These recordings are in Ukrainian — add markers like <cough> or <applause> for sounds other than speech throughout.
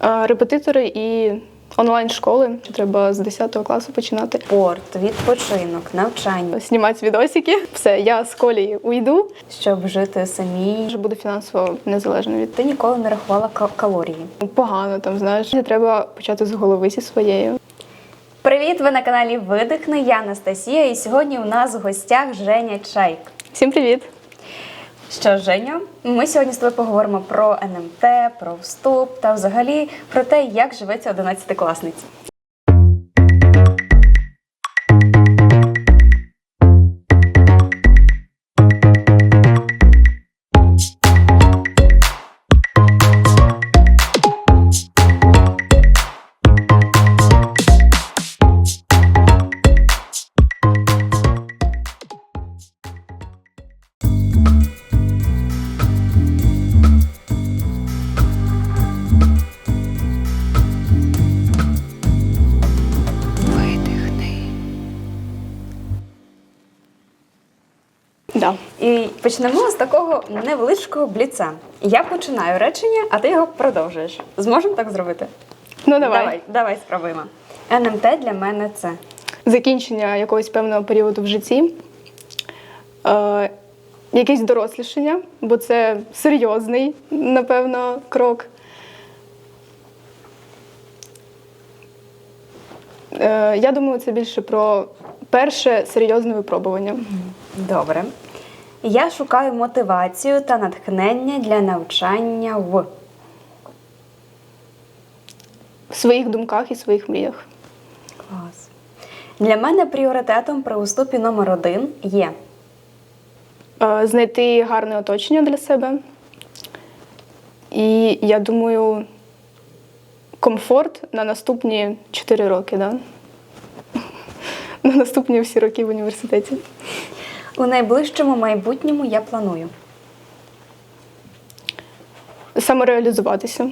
Репетитори і онлайн-школи. Треба з 10 класу починати. Спорт, відпочинок, навчання, Знімати відосики. Все, я з колії уйду. щоб жити самій. Вже буду фінансово незалежною від Ти ніколи не рахувала калорії. погано. Там знаєш, треба почати з голови зі своєю. Привіт! Ви на каналі Видихни. Я Анастасія, і сьогодні у нас в гостях Женя Чайк. Всім привіт! Що, Женя, ми сьогодні з тобою поговоримо про НМТ, про вступ та взагалі про те, як живеться 11-класниці. Почнемо з такого невеличкого бліца. Я починаю речення, а ти його продовжуєш. Зможемо так зробити? Ну давай. давай, давай спробуємо. НМТ для мене це. Закінчення якогось певного періоду в житті. Е, якесь дорослішання, бо це серйозний, напевно, крок. Е, я думаю, це більше про перше серйозне випробування. Добре. Я шукаю мотивацію та натхнення для навчання в. В своїх думках і своїх мріях. Клас. Для мене пріоритетом при уступі номер один є. Е, знайти гарне оточення для себе. І я думаю, комфорт на наступні 4 роки, да? <laughs> на наступні всі роки в університеті. У найближчому майбутньому я планую. Самореалізуватися.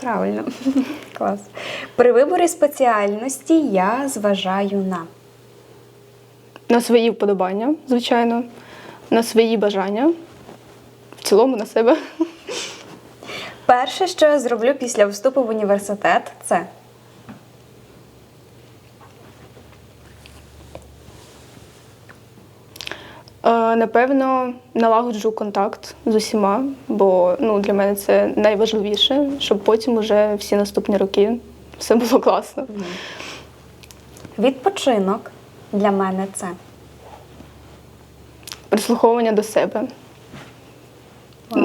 Правильно. <laughs> Клас. При виборі спеціальності я зважаю на. На свої вподобання, звичайно, на свої бажання, в цілому на себе. Перше, що я зроблю після вступу в університет, це. Напевно, налагоджу контакт з усіма, бо ну, для мене це найважливіше, щоб потім уже всі наступні роки все було класно. Відпочинок для мене це. Прислуховування до себе,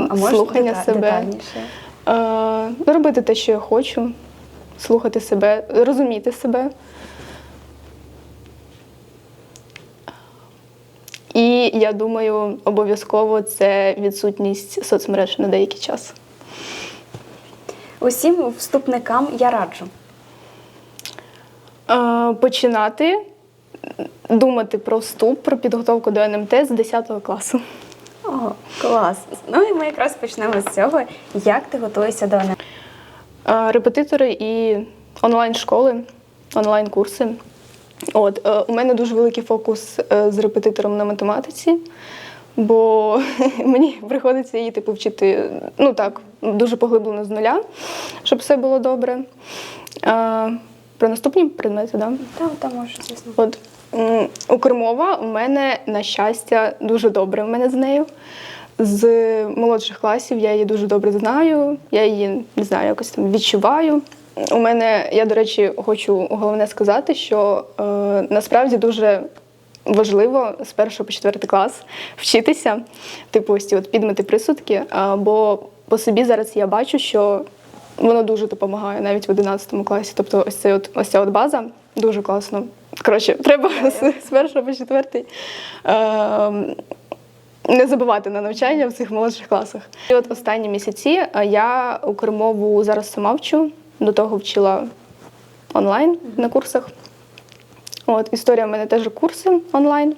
А Слухання дета- себе. детальніше? е, робити те, що я хочу, слухати себе, розуміти себе. І я думаю, обов'язково це відсутність соцмереж на деякий час. Усім вступникам я раджу. Е, Починати думати про вступ, про підготовку до НМТ з 10 класу. О, клас. Ну і ми якраз почнемо з цього. Як ти готуєшся до НМТ? Е, Репетитори і онлайн-школи, онлайн-курси. От, е, у мене дуже великий фокус е, з репетитором на математиці, бо <laughs> мені приходиться її типу, вчити ну так, дуже поглиблено з нуля, щоб все було добре. Е, Про наступні предмети, так? Да? Там, там можеш, звісно. От м, Укрмова у мене, на щастя, дуже добре. У мене з нею. З молодших класів я її дуже добре знаю. Я її не знаю, якось там відчуваю. У мене, я, до речі, хочу головне сказати, що е, насправді дуже важливо з першого по четвертий клас вчитися, типу, ось ці от підмети присудки. А, бо по собі зараз я бачу, що воно дуже допомагає навіть в 11 класі. Тобто, ось цей от ось ця от база дуже класно. Коротше, треба з, з першого по четвертий. Е, не забувати на навчання в цих молодших класах. І от останні місяці е, я укрмову зараз сама вчу, до того вчила онлайн на курсах. От, історія в мене теж курси онлайн.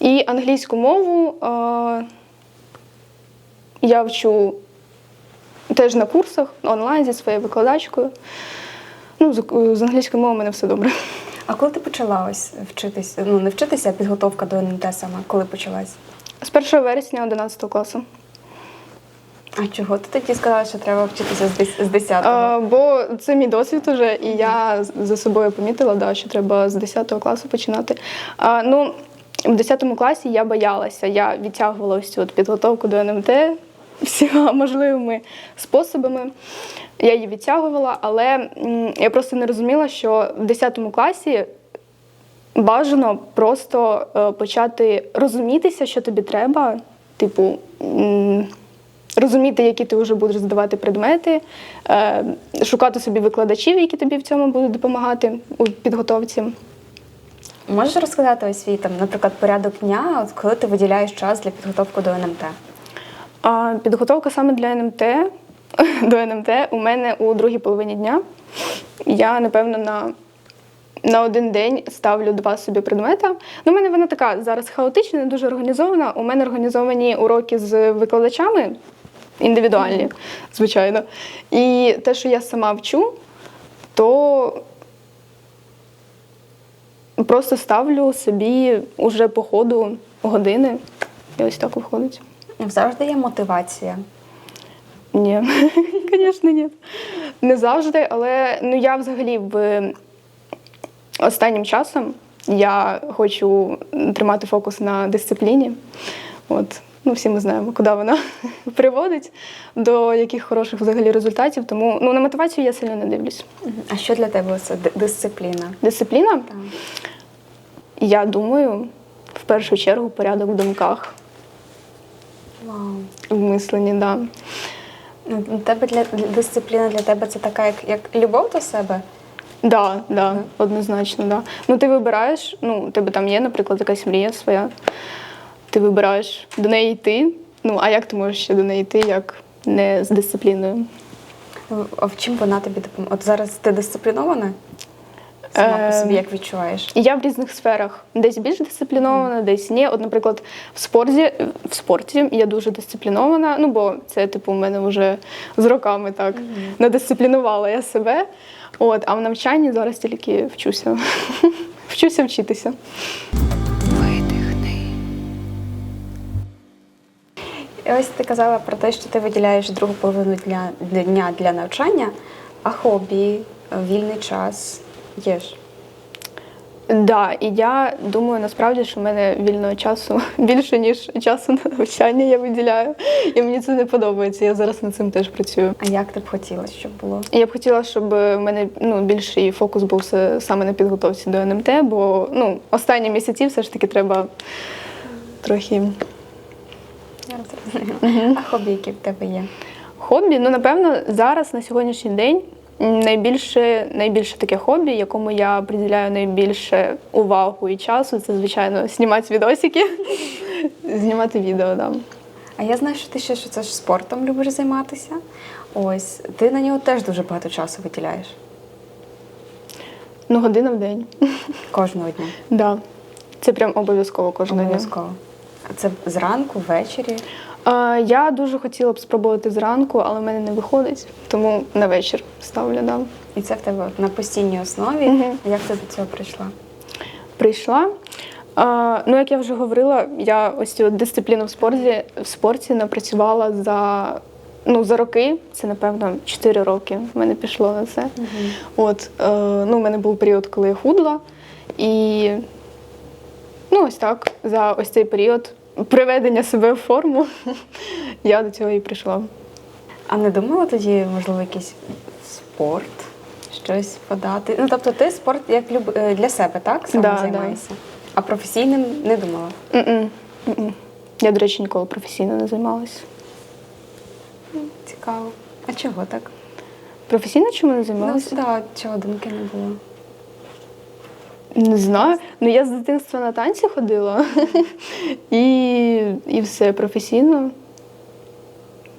І англійську мову е, я вчу теж на курсах онлайн зі своєю викладачкою. Ну, з, з англійською мовою у мене все добре. А коли ти почала ось вчитися? Ну, не вчитися, а підготовка до НМТ саме, коли почалась? З 1 вересня 11 класу. А чого ти тоді сказала, що треба вчитися з 10-го? Бо це мій досвід уже, і я за собою помітила, да, що треба з 10 класу починати. А, ну, в 10 класі я боялася, я відтягувала ось цю от підготовку до НМТ <laughs> всіма можливими способами. Я її відтягувала, але я просто не розуміла, що в 10 класі бажано просто е, почати розумітися, що тобі треба. Типу, розуміти, які ти вже будеш здавати предмети, е, шукати собі викладачів, які тобі в цьому будуть допомагати у підготовці. Можеш розказати ось свій там, наприклад, порядок дня, от коли ти виділяєш час для підготовки до НМТ? А підготовка саме для НМТ <laughs> до НМТ у мене у другій половині дня. Я, напевно, на, на один день ставлю два собі предмета. Ну, у мене вона така зараз хаотична, не дуже організована. У мене організовані уроки з викладачами індивідуальні, звичайно. І те, що я сама вчу, то просто ставлю собі уже по ходу години. І ось так виходить. Завжди є мотивація. Ні, <laughs> звісно, ні. Не завжди, але ну я взагалі в останнім часом я хочу тримати фокус на дисципліні. От, ну, всі ми знаємо, куди вона <laughs> приводить, до яких хороших взагалі результатів. Тому ну, на мотивацію я сильно не дивлюсь. А що для тебе це дисципліна? Дисципліна, Так. я думаю, в першу чергу порядок в думках, Вау. в мисленні, да. Ну, тебе для дисципліна для тебе це така, як, як любов до себе. Да, да, однозначно, да. Ну ти вибираєш, ну, у тебе там є, наприклад, якась мрія своя. Ти вибираєш до неї йти. Ну, а як ти можеш ще до неї йти, як не з дисципліною? А в чим вона тобі допомагає? От зараз ти дисциплінована? Сама по Е, собі як відчуваєш? Я в різних сферах. Десь більш дисциплінована, десь ні. От, наприклад, в спорті, в спорті я дуже дисциплінована, ну бо це, типу, у мене вже з роками так надисциплінувала я себе. От, а в навчанні зараз тільки вчуся. <laughs> Вчуся вчитися. І ось ти казала про те, що ти виділяєш другу половину для, для дня для навчання, а хобі, е, вільний час є ж. Да, і я думаю, насправді, що в мене вільного часу <laughs> більше, ніж часу на навчання я виділяю. І мені це не подобається. Я зараз над цим теж працюю. А як ти б хотіла, щоб було? Я б хотіла, щоб в мене ну, більший фокус був саме на підготовці до НМТ, бо ну, останні місяці все ж таки треба трохи. А хобі, які в тебе є? хобі. Ну, напевно, зараз на сьогоднішній день найбільше, найбільше таке хобі, якому я приділяю найбільше увагу і часу, це, звичайно, знімати відосики, <laughs> знімати відео. Да. А я знаю, що ти ще що це ж спортом любиш займатися. Ось ти на нього теж дуже багато часу виділяєш Ну, година в день. <laughs> кожного дня. Да. Це прям обов'язково кожного дня. Обов'язково. А це зранку, ввечері. Я дуже хотіла б спробувати зранку, але в мене не виходить, тому на вечір ставлю. Да. І це в тебе на постійній основі. Мгм. Як ти до цього прийшла? Прийшла. Ну, як я вже говорила, я ось цю дисципліну в спорті, в спорті напрацювала за, ну, за роки. Це, напевно, 4 роки в мене пішло на це. От, е, ну, у мене був період, коли я худла. І ну, ось так, за ось цей період приведення себе в форму <laughs> я до цього і прийшла. А не думала тоді, можливо, якийсь спорт, щось подати? Ну, тобто ти спорт як люб... е, для себе, так? Саме Да, да. займаєшся? А професійним не думала? М-м, м-м. Я, до речі, ніколи професійно не займалася. Цікаво. А чого так? Професійно чому не Ну, займалася? да, чого думки не було? Не знаю. Ну я з дитинства на танці ходила <laughs> і, і все професійно.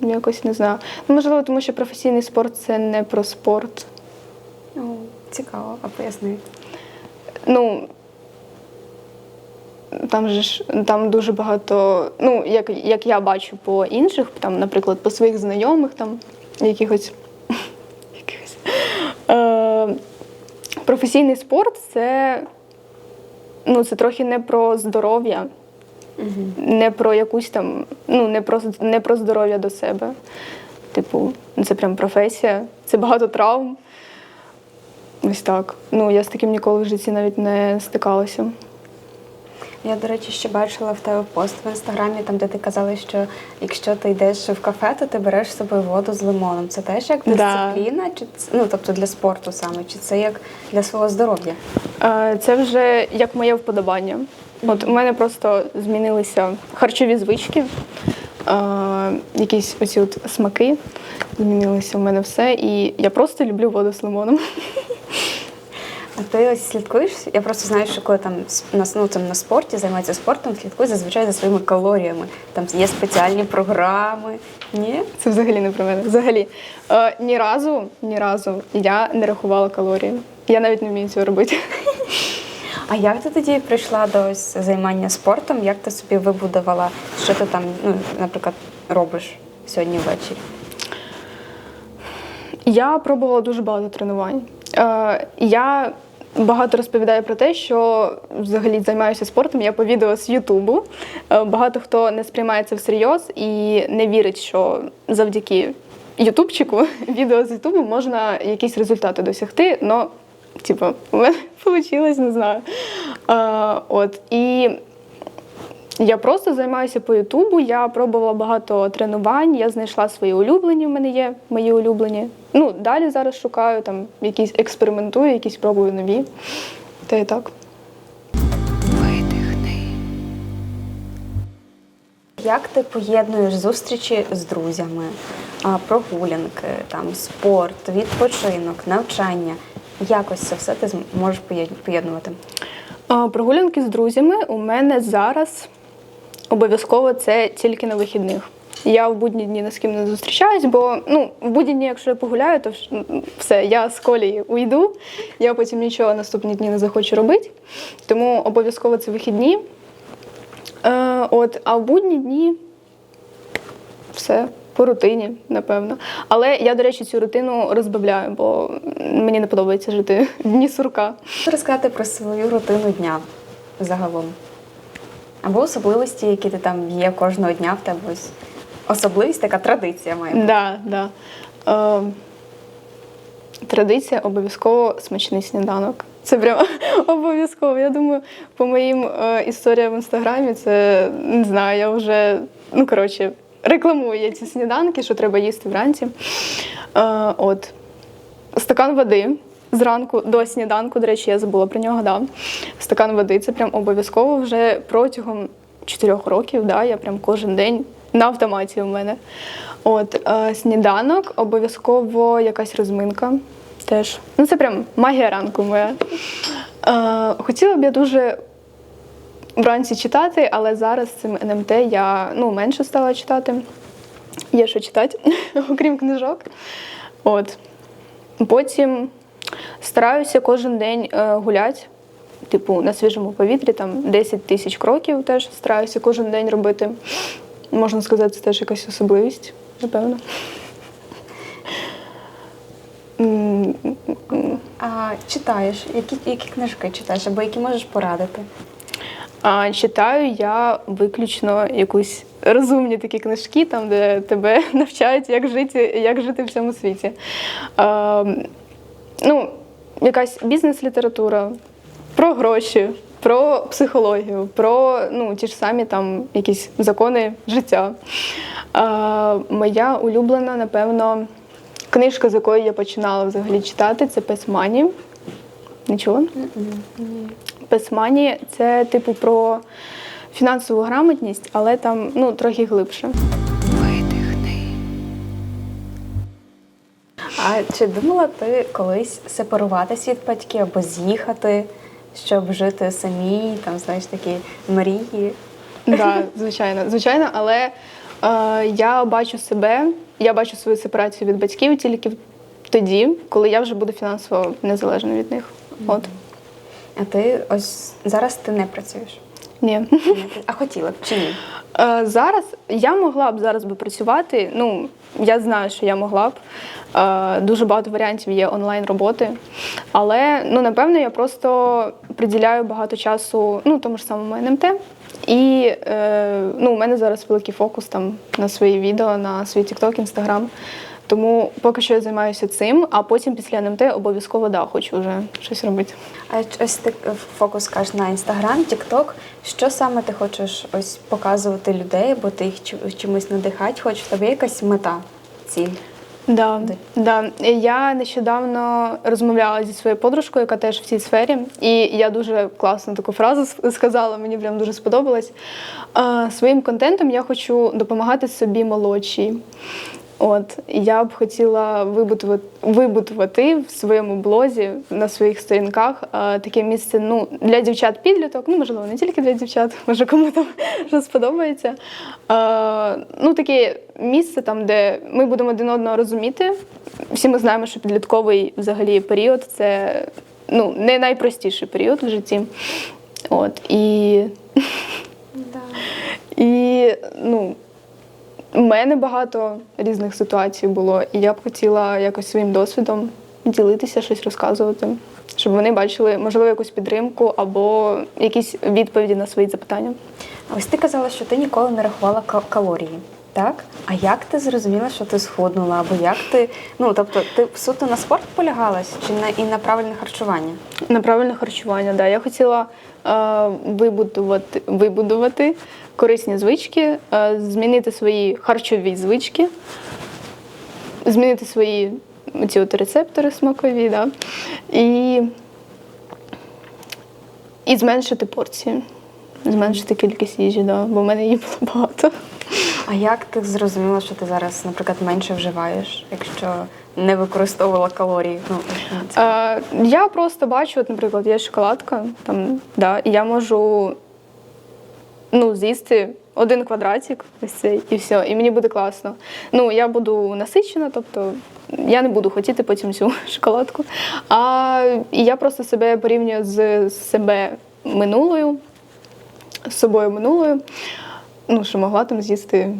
Якось не знаю. Ну, можливо, тому що професійний спорт це не про спорт. Ну, цікаво, а поясни. Ну там же ж там дуже багато, ну, як, як я бачу по інших, там, наприклад, по своїх знайомих, там якихось, <laughs> якихось е, професійний спорт це, ну, це трохи не про здоров'я. Не про якусь там, ну не про не про здоров'я до себе. Типу, це прям професія, це багато травм. Ось так. Ну, я з таким ніколи в житті навіть не стикалася. Я, до речі, ще бачила в тебе пост в інстаграмі, там де ти казала, що якщо ти йдеш в кафе, то ти береш з собою воду з лимоном. Це теж як Да. дисципліна, чи це- ну тобто для спорту саме, чи це як для свого здоров'я? Це вже як моє вподобання. От у мене просто змінилися харчові звички, якісь оці от смаки. Змінилося в мене все. І я просто люблю воду з лимоном. <laughs> А ти ось слідкуєш? Я просто знаю, що коли там на, ну, там, на спорті займається спортом, слідкує зазвичай за своїми калоріями. Там є спеціальні програми. Ні? Це взагалі не про мене. Взагалі. Е, ні разу, ні разу я не рахувала калорії. Я навіть не вмію цього робити. <laughs> А як ти тоді прийшла до ось займання спортом? Як ти собі вибудувала, що ти там, ну, наприклад, робиш сьогодні ввечері? Я пробувала дуже багато тренувань. Е, я багато розповідаю про те, що взагалі займаюся спортом. Я по відео з Ютубу. Е, багато хто не сприймає це всерйоз і не вірить, що завдяки Ютубчику, <laughs> відео з Ютубу можна якісь результати досягти. Но, типу, у мене <laughs> вийшло, не знаю. А, от і я просто займаюся по Ютубу. Я пробувала багато тренувань. Я знайшла свої улюблені. В мене є мої улюблені. Ну далі зараз шукаю там якісь експериментую, якісь пробую нові. Та і так. Як ти поєднуєш зустрічі з друзями, прогулянки, там, спорт, відпочинок, навчання? Якось це все ти можеш поєднувати? Прогулянки з друзями у мене зараз обов'язково це тільки на вихідних. Я в будні дні ні з ким не зустрічаюсь, бо ну, в будні дні, якщо я погуляю, то все, я з колії уйду, я потім нічого наступні дні не захочу робити. Тому обов'язково це вихідні. Е, от, а в будні дні все по рутині, напевно. Але я, до речі, цю рутину розбавляю, бо мені не подобається жити дні сурка. Розказати про свою рутину дня загалом? Або особливості, які ти там є кожного дня в тебе ось. Особливість така традиція має. Да, да. Е, традиція обов'язково смачний сніданок. Це прямо <laughs> обов'язково. Я думаю, по моїм е, історіям в інстаграмі це не знаю, я вже ну коротше рекламую я ці сніданки, що треба їсти вранці. Е, от стакан води. Зранку до сніданку, до речі, я забула про нього. Да. Стакан води це прям обов'язково вже протягом чотирьох років. Да, я прям кожен день на автоматі у мене. От е, сніданок, обов'язково якась розминка. Теж. Ну, це прям магія ранку моя. Е, хотіла б я дуже вранці читати, але зараз цим НМТ я ну, менше стала читати. Є що читати, <laughs> окрім книжок. От. Потім стараюся кожен день е, гуляти. Типу, на свіжому повітрі, там 10 тисяч кроків теж стараюся кожен день робити. Можна сказати, це теж якась особливість, напевно. А читаєш? Які, які книжки читаєш, або які можеш порадити? А читаю я виключно якусь розумні такі книжки, там, де тебе <laughs> навчають, як жити, як жити в цьому світі. А, ну, якась бізнес-література про гроші, про психологію, про ну, ті ж самі там якісь закони життя. А, моя улюблена, напевно, книжка, з якої я починала взагалі читати, це Песмані. Нічого? Песмані це типу про фінансову грамотність, але там ну, трохи глибше. А чи думала ти колись сеперуватися від батьків або з'їхати, щоб жити самій, там, знаєш, такі мрії? Да, звичайно, звичайно, але е, я бачу себе, я бачу свою сепарацію від батьків тільки тоді, коли я вже буду фінансово незалежна від них. От. А ти ось зараз ти не працюєш. Ні. А хотіла б чи ні? Е, Зараз я могла б зараз би працювати. Ну, я знаю, що я могла б. Е, Дуже багато варіантів є онлайн роботи. Але ну, напевно, я просто приділяю багато часу ну, тому ж самому НМТ І е, ну, у мене зараз великий фокус там на свої відео, на свій TikTok, Instagram. Тому поки що я займаюся цим, а потім після НМТ обов'язково да, хочу вже щось робити. А ось ти фокус кажеш на інстаграм, тікток. Що саме ти хочеш ось показувати людей, бо ти їх чимось надихати хочеш? В тебе якась мета, ціль? Да, да. Я нещодавно розмовляла зі своєю подружкою, яка теж в цій сфері, і я дуже класну таку фразу сказала, мені прям дуже сподобалось. Своїм контентом я хочу допомагати собі молодшій. От я б хотіла вибудувати, вибудувати в своєму блозі на своїх сторінках е, таке місце ну, для дівчат-підліток, ну можливо, не тільки для дівчат, <laughs> може кому там <laughs> що сподобається. Е, ну, таке місце там, де ми будемо один одного розуміти. Всі ми знаємо, що підлітковий взагалі період це ну, не найпростіший період в житті. От, і <laughs> і ну, у мене багато різних ситуацій було, і я б хотіла якось своїм досвідом ділитися, щось розказувати, щоб вони бачили, можливо, якусь підтримку або якісь відповіді на свої запитання. А Ось ти казала, що ти ніколи не рахувала калорії. Так? А як ти зрозуміла, що ти схуднула? Або як ти. Ну, тобто, ти суто на спорт полягалась чи на і на правильне харчування? На правильне харчування, да. Я хотіла е, вибудувати, вибудувати корисні звички, е, змінити свої харчові звички, змінити свої ці от рецептори смакові, да. і, і зменшити порції, зменшити кількість їжі, да, бо в мене її було багато. А як ти зрозуміла, що ти зараз, наприклад, менше вживаєш, якщо не використовувала калорії? Ну, Е, я просто бачу, от, наприклад, є шоколадка, там, да, і я можу ну, з'їсти один квадратик, ось цей, і все, і мені буде класно. Ну, я буду насичена, тобто я не буду хотіти потім цю <laughs> шоколадку. А я просто себе порівнюю з себе минулою, з собою минулою. Ну, що могла там з'їсти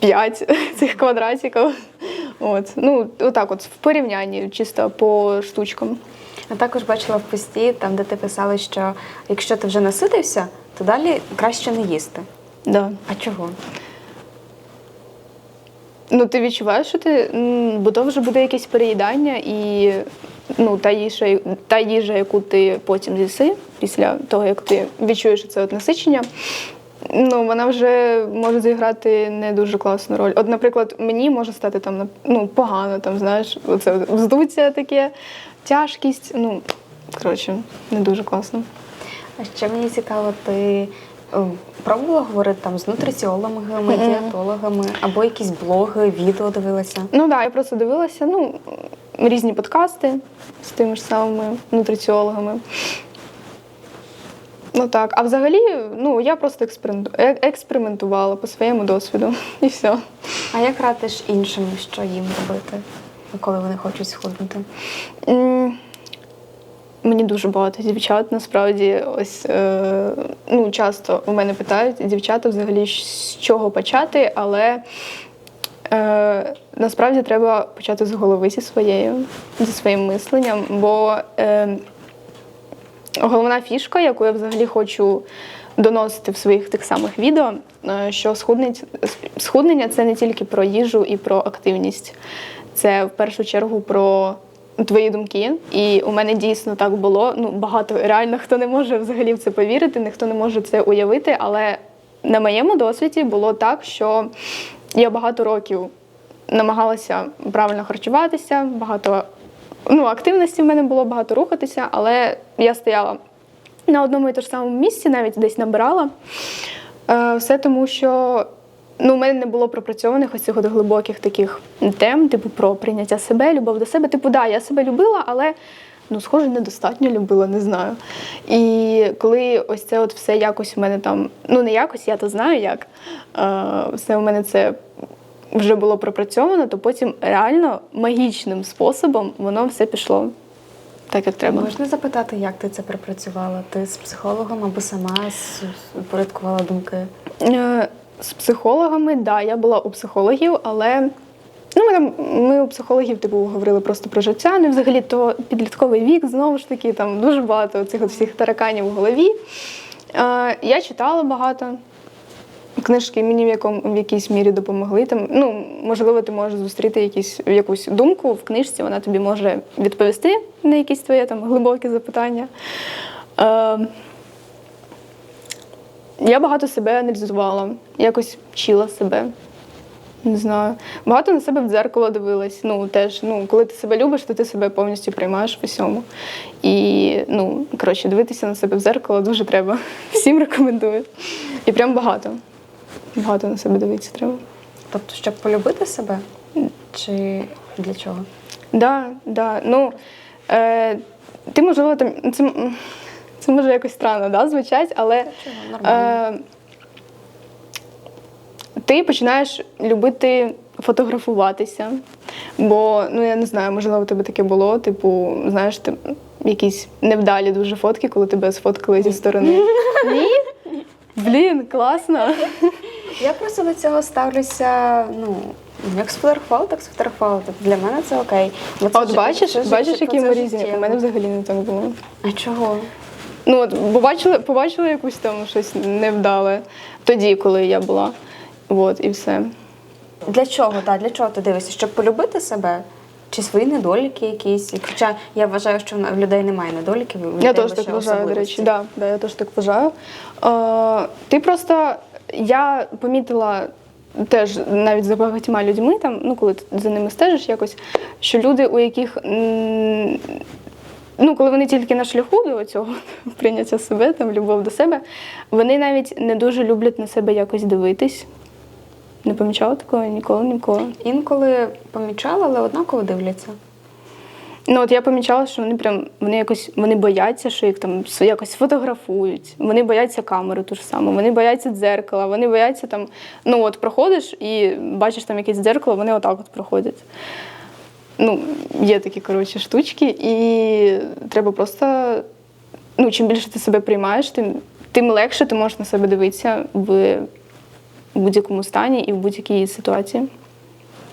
п'ять <laughs> цих квадратиків. От. Ну, отак от, в порівнянні, чисто по штучкам. Я також бачила в пості, там, де ти писала, що якщо ти вже наситився, то далі краще не їсти. Да. А чого? Ну, ти відчуваєш, що ти, бо то вже буде якесь переїдання, і ну, та, їжа, та їжа, яку ти потім з'їси, після того, як ти відчуєш це от насичення, ну, вона вже може зіграти не дуже класну роль. От, наприклад, мені може стати там ну, погано, там, знаєш, оце вздуття таке, тяжкість. Ну, коротше, не дуже класно. А ще мені цікаво, ти е, пробувала говорити там з нутриціологами, дієтологами, або якісь блоги, відео дивилася? Ну так, да, я просто дивилася ну, різні подкасти з тими ж самими нутриціологами. Ну так, а взагалі, ну я просто е- експериментувала по своєму досвіду і все. А як радиш іншим, що їм робити, коли вони хочуть схуднути? Мені дуже багато дівчат насправді ось е, ну, часто у мене питають дівчата взагалі з чого почати, але е, насправді треба почати з голови зі своєю, зі своїм мисленням, бо е, головна фішка, яку я взагалі хочу доносити в своїх тих самих відео, е, що схуднення це не тільки про їжу і про активність, це в першу чергу про твої думки. І у мене дійсно так було. Ну, багато реально хто не може взагалі в це повірити, ніхто не може це уявити. Але на моєму досвіді було так, що я багато років намагалася правильно харчуватися, багато ну, активності в мене було, багато рухатися, але я стояла на одному і тому самому місці, навіть десь набирала. Е, Все тому, що ну, у мене не було пропрацьованих ось цих от глибоких таких тем, типу про прийняття себе, любов до себе. Типу, да, я себе любила, але ну, схоже, недостатньо любила, не знаю. І коли ось це от все якось у мене там, ну не якось, я то знаю як, е, все у мене це вже було пропрацьовано, то потім реально магічним способом воно все пішло так, як треба. Можна запитати, як ти це пропрацювала? Ти з психологом або сама упорядкувала думки? З психологами, да, я була у психологів, але ну, ми, там, ми у психологів типу, говорили просто про життя. Ну, взагалі, то підлітковий вік, знову ж таки, там дуже багато цих всіх тараканів у голові. Е, я читала багато. Книжки мені в, якому, в якійсь мірі допомогли. Там, ну, можливо, ти можеш зустріти якісь, якусь думку в книжці, вона тобі може відповісти на якісь твої там, глибокі запитання. Е, я багато себе аналізувала, якось вчила себе. Не знаю. Багато на себе в дзеркало дивилась. Ну, теж, ну, коли ти себе любиш, то ти себе повністю приймаєш в усьому. І, ну, коротше, дивитися на себе в дзеркало дуже треба. <laughs> Всім рекомендую. І прям багато. Багато на себе дивитися треба. Тобто, щоб полюбити себе? Чи для чого? Да, да. Ну, е, ти, можливо, там. Це, це може якось странно да, звучать, але е, ти починаєш любити фотографуватися. Бо, ну я не знаю, можливо, у тебе таке було, типу, знаєш, ти, якісь невдалі дуже фотки, коли тебе сфоткали зі сторони. Ні? Блін, класно. Я просто до цього ставлюся, ну, як сфотографувала, так сфотографувала. Тобто для мене це окей. Бо це А от бачиш, бачиш, які ми різні. У мене взагалі не так було. А чого? Ну, от, побачили, побачили якусь там щось невдале тоді, коли я була. От, і все. Для чого? Так, для чого ти дивишся? Щоб полюбити себе? Чи свої недоліки якісь? Хоча я вважаю, що в людей немає недоліків. Я людей теж лише так вважаю, до речі. Да, да, я теж так вважаю. Е, ти просто я помітила теж навіть за багатьма людьми, там, ну, коли ти за ними стежиш якось, що люди, у яких. Ну, коли вони тільки на шляху до цього <laughs> прийняття себе, там, любов до себе, вони навіть не дуже люблять на себе якось дивитись. Не помічала такого ніколи, ніколи. Інколи помічала, але однаково дивляться. Ну от я помічала, що вони прям вони якось вони бояться, що їх там якось фотографують. Вони бояться камери ту ж саму, вони бояться дзеркала, вони бояться там. Ну от проходиш і бачиш там якесь дзеркало, вони отак от проходять. Ну, є такі коротше штучки, і треба просто. Ну, чим більше ти себе приймаєш, тим, тим легше ти можеш на себе дивитися в будь-якому стані і в будь-якій ситуації.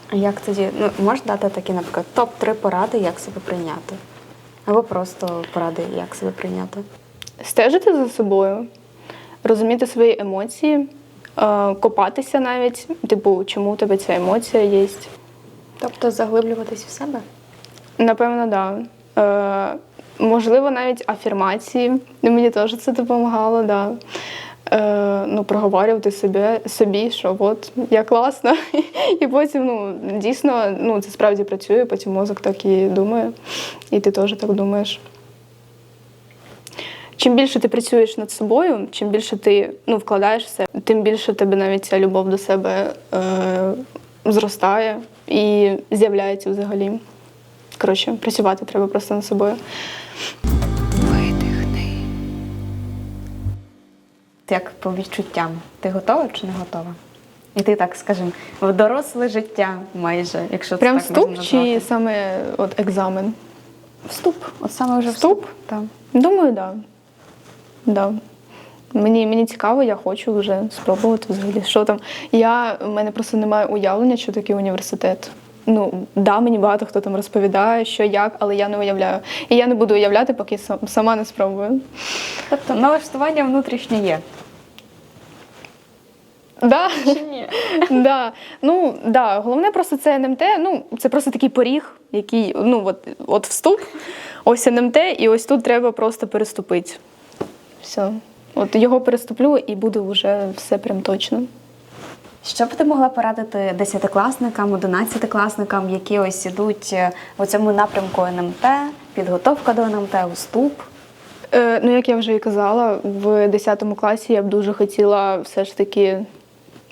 А як тоді? Ну, можеш дати такі, наприклад, топ-3 поради, як себе прийняти? Або просто поради, як себе прийняти. стежити за собою, розуміти свої емоції, е, копатися навіть, типу, чому у тебе ця емоція є. Тобто заглиблюватись в себе? Напевно, так. Да. Е, можливо, навіть афірмації. Мені теж це допомагало, да. Е, ну, проговорювати себе, собі, що от я класна. І потім ну, дійсно ну, це справді працює, потім мозок так і думає, і ти теж так думаєш. Чим більше ти працюєш над собою, чим більше ти ну, вкладаєш в себе, тим більше тебе навіть ця любов до себе е, зростає і з'являється взагалі. Коротше, працювати треба просто над собою. Як по відчуттям? Ти готова чи не готова? І ти так, скажімо, в доросле життя майже, якщо це Прям так можна вступ чи саме от екзамен? Вступ. От саме вже Вступ? вступ. Так. Думаю, так. Да. Да. Мені, мені цікаво, я хочу вже спробувати взагалі. Що там? Я, в мене просто немає уявлення, що таке університет. Ну, да, мені багато хто там розповідає, що як, але я не уявляю. І я не буду уявляти, поки сама не спробую. Тобто налаштування внутрішнє є. Да. Чи ні? <laughs> да. Ну, да. Головне просто це НМТ. Ну, це просто такий поріг, який, ну, от, от вступ, ось НМТ, і ось тут треба просто переступити. Все. От його переступлю і буде вже все прям точно. Що б ти могла порадити десятикласникам, одинадцятикласникам, які ось ідуть е, у цьому напрямку НМТ, підготовка до НМТ, уступ? Е, ну, як я вже і казала, в 10 класі я б дуже хотіла все ж таки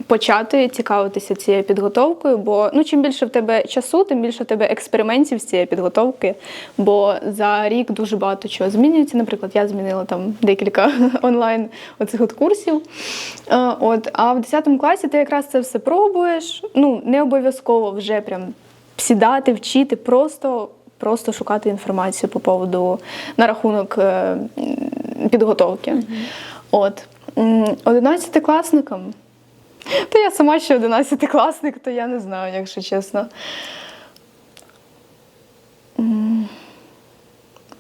почати цікавитися цією підготовкою, бо ну, чим більше в тебе часу, тим більше в тебе експериментів з цієї підготовки. Бо за рік дуже багато чого змінюється. Наприклад, я змінила там декілька <laughs> онлайн оцих от курсів. Е, От, а в 10 класі ти якраз це все пробуєш. Ну, не обов'язково вже прям сідати, вчити, просто. Просто шукати інформацію по поводу на рахунок е, підготовки. От. М, Одинадцятикласникам. Та я сама ще одинадцятикласник, то я не знаю, якщо чесно.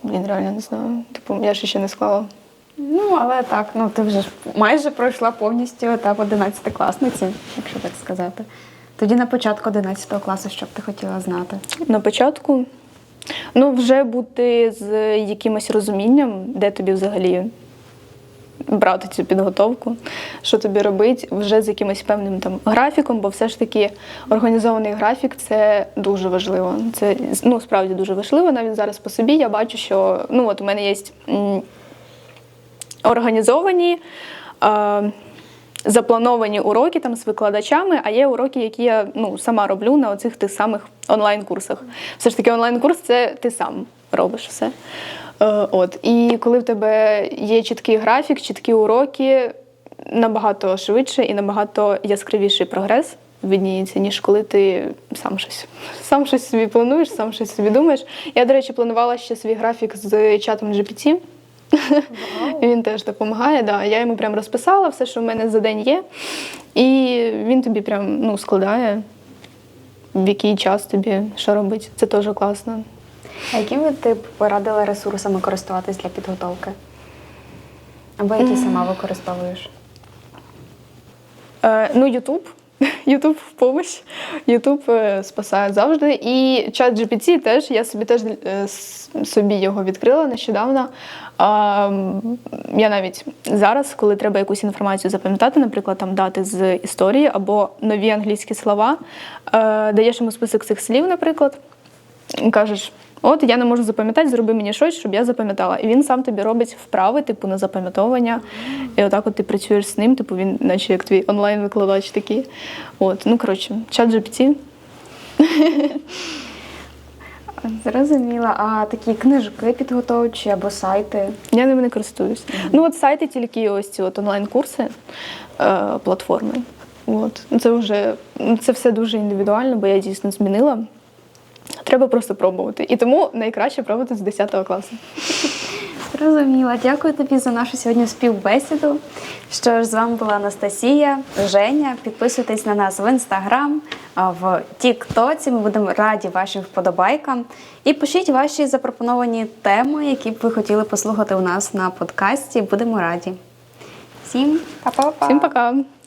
Блін, реально не знаю. Типу, я ж ще не склала Ну, але так, ну ти вже ж майже пройшла повністю етап 11 класниці, якщо так сказати. Тоді на початку 11 класу, що б ти хотіла знати? На початку, ну, вже бути з якимось розумінням, де тобі взагалі брати цю підготовку, що тобі робити, вже з якимось певним там графіком, бо все ж таки організований графік це дуже важливо. Це ну, справді дуже важливо. Навіть зараз по собі я бачу, що ну, от у мене є організовані. Е, Заплановані уроки там з викладачами, а є уроки, які я ну, сама роблю на оцих тих самих онлайн-курсах. Все ж таки, онлайн-курс це ти сам робиш все. Е, от. І коли в тебе є чіткий графік, чіткі уроки, набагато швидше і набагато яскравіший прогрес видніється, ніж коли ти сам щось <laughs> сам щось собі плануєш, сам щось собі думаєш. Я, до речі, планувала ще свій графік з чатом GPT. <laughs> Він теж допомагає. Да. Я йому прям розписала все, що в мене за день є. І він тобі прям ну, складає, в який час тобі що робити. Це теж класно. А якими ти б порадила ресурсами користуватись для підготовки? Або які сама використовуєш? Е, ну, Ютуб. <laughs> Ютуб в помощь. Ютуб е, спасає завжди. І чат GPT теж, я собі теж е, собі його відкрила нещодавно. Я навіть зараз, коли треба якусь інформацію запам'ятати, наприклад, там дати з історії або нові англійські слова, е, даєш йому список цих слів, наприклад, кажеш. От я не можу запам'ятати, зроби мені щось, щоб я запам'ятала. І він сам тобі робить вправи, типу, на запам'ятовування. І отак от ти працюєш з ним, типу він, наче як твій онлайн-викладач такий. От, ну коротше, чат GPT. <laughs> Зрозуміла. А такі книжки підготовчі або сайти? Я ними не користуюсь. Ну, от сайти тільки ось ці от онлайн-курси, е, платформи. От. Це вже це все дуже індивідуально, бо я дійсно змінила. Треба просто пробувати. І тому найкраще пробувати з 10 класу. Зрозуміла. Дякую тобі за нашу сьогодні співбесіду. Що ж, з вами була Анастасія, Женя. Підписуйтесь на нас в інстаграм, в Тіктоці. Ми будемо раді вашим вподобайкам. І пишіть ваші запропоновані теми, які б ви хотіли послухати у нас на подкасті. Будемо раді. Всім па-па-па! Всім пока!